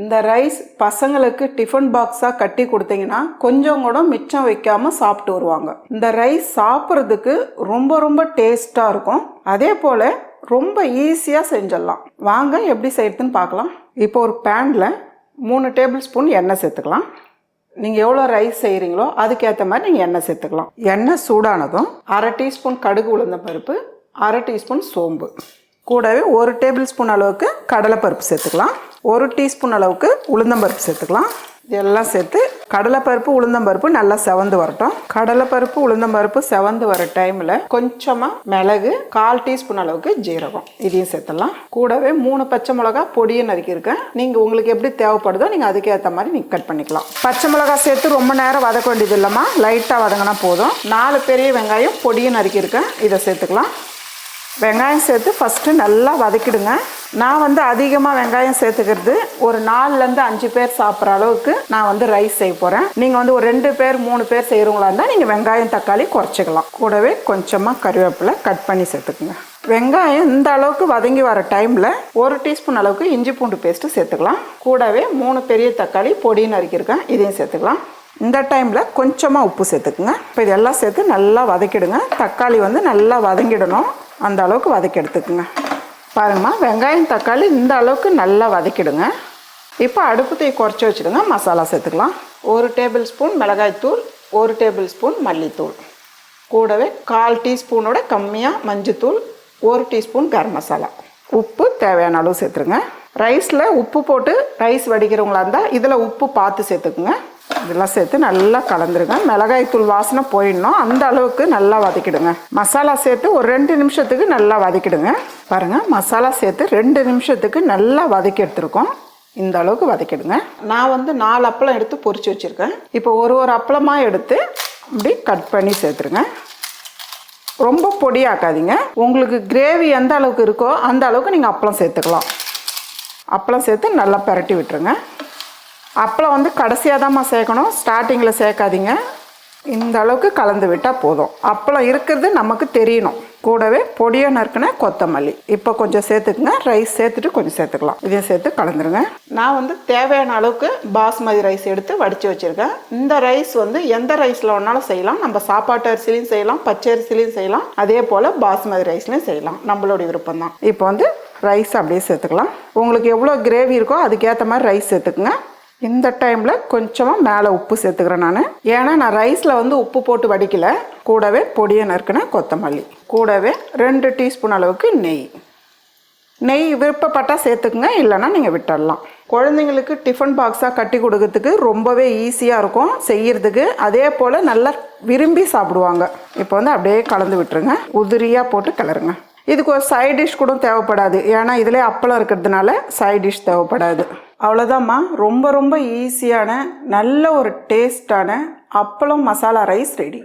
இந்த ரைஸ் பசங்களுக்கு டிஃபன் பாக்ஸாக கட்டி கொடுத்தீங்கன்னா கொஞ்சம் கூட மிச்சம் வைக்காம சாப்பிட்டு வருவாங்க. இந்த ரைஸ் சாப்பிட்றதுக்கு ரொம்ப ரொம்ப டேஸ்ட்டாக இருக்கும். அதே போல் ரொம்ப ஈஸியாக செஞ்சிடலாம். வாங்க எப்படி செய்யறதுன்னு பார்க்கலாம். இப்போ ஒரு பேனில் மூணு டேபிள் ஸ்பூன் எண்ணெய் சேர்த்துக்கலாம். நீங்கள் எவ்வளோ ரைஸ் செய்கிறீங்களோ அதுக்கேற்ற மாதிரி நீங்கள் எண்ணெய் சேர்த்துக்கலாம். எண்ணெய் சூடானதும் அரை டீஸ்பூன் கடுகு உளுந்த பருப்பு அரை டீஸ்பூன் சோம்பு. கூடவே ஒரு டேபிள் ஸ்பூன் அளவுக்கு கடலைப்பருப்பு சேர்த்துக்கலாம். ஒரு டீஸ்பூன் அளவுக்கு உளுந்தம்பருப்பு சேர்த்துக்கலாம். இதெல்லாம் சேர்த்து கடலைப்பருப்பு உளுந்தம்பருப்பு நல்லா செவந்து வரட்டும். கடலைப்பருப்பு உளுந்தம்பருப்பு செவந்து வர டைமில் கொஞ்சமாக மிளகு கால் டீஸ்பூன் அளவுக்கு ஜீரகம். இதையும் சேர்த்துடலாம். கூடவே மூணு பச்சை மிளகா பொடியும் நறுக்கியிருக்கேன். நீங்கள் உங்களுக்கு எப்படி தேவைப்படுதோ நீங்கள் அதுக்கேற்ற மாதிரி நீங்கள் கட் பண்ணிக்கலாம். பச்சை மிளகா சேர்த்து ரொம்ப நேரம் வதக்க வேண்டியது இல்லைம்மா. லைட்டாக வதங்கினா போதும். நாலு பெரிய வெங்காயம் பொடியும் நறுக்கியிருக்கேன். இதை சேர்த்துக்கலாம். வெங்காயம் சேர்த்து ஃபஸ்ட்டு நல்லா வதக்கிடுங்க. நான் வந்து அதிகமாக வெங்காயம் சேர்த்துக்கிறது ஒரு நாலுலேருந்து அஞ்சு பேர் சாப்பிட்ற அளவுக்கு நான் வந்து ரைஸ் செய்ய போகிறேன் நீங்கள் வந்து ஒரு ரெண்டு பேர் மூணு பேர் செய்கிறவங்களா இருந்தால் நீங்கள் வெங்காயம் தக்காளி குறைச்சிக்கலாம். கூடவே கொஞ்சமாக கருவேப்பிலை கட் பண்ணி சேர்த்துக்குங்க. வெங்காயம் இந்த அளவுக்கு வதங்கி வர டைமில் ஒரு டீஸ்பூன் அளவுக்கு இஞ்சி பூண்டு பேஸ்ட்டு சேர்த்துக்கலாம். கூடவே மூணு பெரிய தக்காளி பொடின்னு நறுக்கியிருக்கேன் இதையும் சேர்த்துக்கலாம். இந்த டைமில் கொஞ்சமாக உப்பு சேர்த்துக்குங்க. இப்போ இதெல்லாம் சேர்த்து நல்லா வதக்கிடுங்க. தக்காளி வந்து நல்லா வதங்கிடணும். அந்த அளவுக்கு வதக்கி எடுத்துக்குங்க பாருங்கம்மா வெங்காயம் தக்காளி இந்த அளவுக்கு நல்லா வதக்கிடுங்க. இப்போ அடுப்பு தீ குறைச்சி வச்சுடுங்க மசாலா சேர்த்துக்கலாம். ஒரு டேபிள் ஸ்பூன் மிளகாய்த்தூள் ஒரு டேபிள் ஸ்பூன் மல்லித்தூள். கூடவே கால் டீஸ்பூனோட கம்மியாக மஞ்சத்தூள் ஒரு டீஸ்பூன் கரம் மசாலா. உப்பு தேவையான அளவு சேர்த்துருங்க. ரைஸில் உப்பு போட்டு ரைஸ் வடிக்கிறவங்களா இருந்தால் இதில் உப்பு பார்த்து சேர்த்துக்குங்க. இதெல்லாம் சேர்த்து நல்லா கலந்துருங்க. மிளகாய் தூள் வாசனை போயிடணும். அந்த அளவுக்கு நல்லா வதக்கிடுங்க. மசாலா சேர்த்து ஒரு ரெண்டு நிமிஷத்துக்கு நல்லா வதக்கிடுங்க. பாருங்கள் மசாலா சேர்த்து ரெண்டு நிமிஷத்துக்கு நல்லா வதக்கி எடுத்துருக்கோம். இந்த அளவுக்கு வதக்கிடுங்க. நான் வந்து நாலு அப்பளம் எடுத்து பொறிச்சு வச்சுருக்கேன். இப்போ ஒரு ஒரு அப்பளமாக எடுத்து இப்படி கட் பண்ணி சேர்த்துருங்க. ரொம்ப பொடியாக்காதீங்க. உங்களுக்கு கிரேவி எந்த அளவுக்கு இருக்கோ அந்த அளவுக்கு நீங்கள் அப்பளம் சேர்த்துக்கலாம். அப்பளம் சேர்த்து நல்லா பரட்டி விட்டுருங்க. அப்பளம் வந்து கடைசியாக தான்மா சேர்க்கணும். ஸ்டார்டிங்கில் சேர்க்காதீங்க. இந்த அளவுக்கு கலந்து விட்டால் போதும். அப்பளம் இருக்கிறது நமக்கு தெரியணும். கூடவே பொடியை நறுக்குன கொத்தமல்லி. இப்போ கொஞ்சம் சேர்த்துக்குங்க. ரைஸ் சேர்த்துட்டு கொஞ்சம் சேர்த்துக்கலாம். இதையும் சேர்த்து கலந்துருங்க. நான் வந்து தேவையான அளவுக்கு பாஸ்மதி ரைஸ் எடுத்து வடித்து வச்சுருக்கேன். இந்த ரைஸ் வந்து எந்த ரைஸில் வேணாலும் செய்யலாம். நம்ம சாப்பாட்டு அரிசிலையும் செய்யலாம். பச்சை அரிசிலையும் செய்யலாம். அதே போல் பாஸ்மதி ரைஸ்லையும் செய்யலாம். நம்மளுடைய விருப்பம் தான் இப்போ வந்து ரைஸ் அப்படியே சேர்த்துக்கலாம். உங்களுக்கு எவ்வளோ கிரேவி இருக்கோ அதுக்கேற்ற மாதிரி ரைஸ் சேர்த்துக்குங்க. இந்த டைமில் கொஞ்சமாக மேலே உப்பு சேர்த்துக்கிறேன் நான். ஏன்னா நான் ரைஸில் வந்து உப்பு போட்டு வடிக்கல. கூடவே பொடியை நறுக்கின கொத்தமல்லி. கூடவே ரெண்டு டீஸ்பூன் அளவுக்கு நெய். நெய் விருப்பப்பட்டால் சேர்த்துக்குங்க இல்லைன்னா நீங்கள் விட்டுடலாம் குழந்தைங்களுக்கு டிஃபன் பாக்ஸாக கட்டி கொடுக்கறதுக்கு ரொம்பவே ஈஸியாக இருக்கும். செய்கிறதுக்கு அதே போல் நல்லா விரும்பி சாப்பிடுவாங்க. இப்போ வந்து அப்படியே கலந்து விட்டுருங்க. உதிரியாக போட்டு கிளறுங்க. இதுக்கு ஒரு சைட் டிஷ் கூட தேவைப்படாது. ஏன்னா இதிலே அப்பளம் இருக்கிறதுனால சைட் டிஷ் தேவைப்படாது. அவ்வளோதாம்மா ரொம்ப ரொம்ப ஈஸியான நல்ல ஒரு டேஸ்டான அப்பளம் மசாலா ரைஸ் ரெடி.